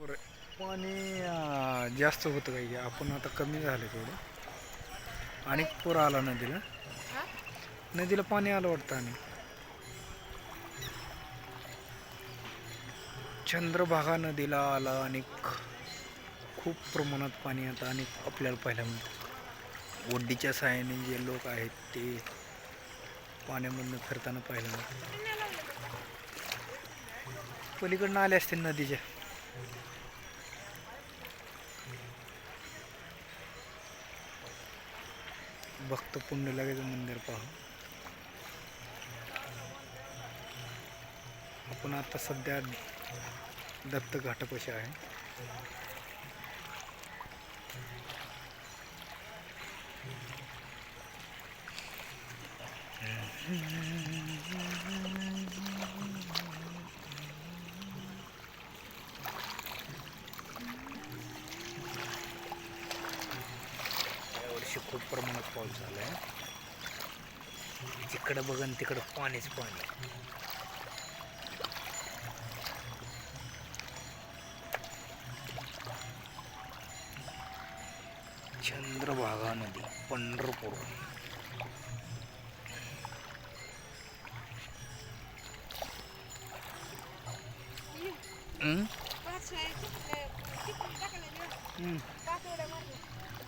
पाणी जास्त होतं काही. आपण आता कमी झालं थोडं आणि पूर आला नदीला? नदीला पाणी आलं वाटतं आणि. चंद्रभागा नदीला आला आणि खूप प्रमाणात पाणी आता आणि आपल्याला पाहायला मिळतं. ओड्डीच्या साहाय्याने जे लोक आहेत ते पाण्यामधनं फिरताना पाहायला मिळतं. पलीकडनं आले असतील नदीच्या. भक्त पुण्यलागेचं मंदिर पाहू. आपण आता सध्या दत्त घाटापाशी आहे. यावर्षी खूप प्रमाणात पाऊस झाला आहे जिकडं बघन तिकडं पाणीच पाणी चंद्रभागा नदी पंढरपूर.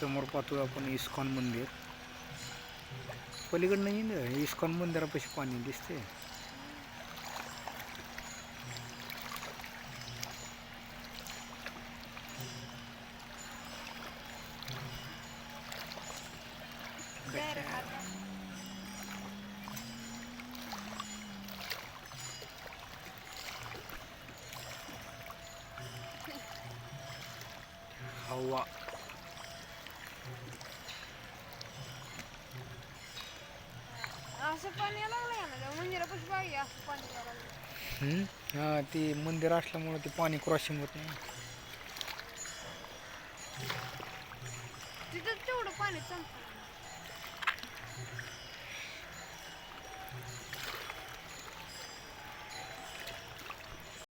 समोर पाहतो आपण इस्कॉन मंदिर. पलीकडनं नाही इस्कॉन मंदिरापाशी पाणी दिसते हवा. असं पाणी यायला लागलं ना मंदिरापाशी पाहिजे असं पाणी यायला लागलं हम्म? हा ते मंदिर असल्यामुळे ते पाणी क्रॉसिंग होत नाही. तिथं तेवढं पाणी संपलं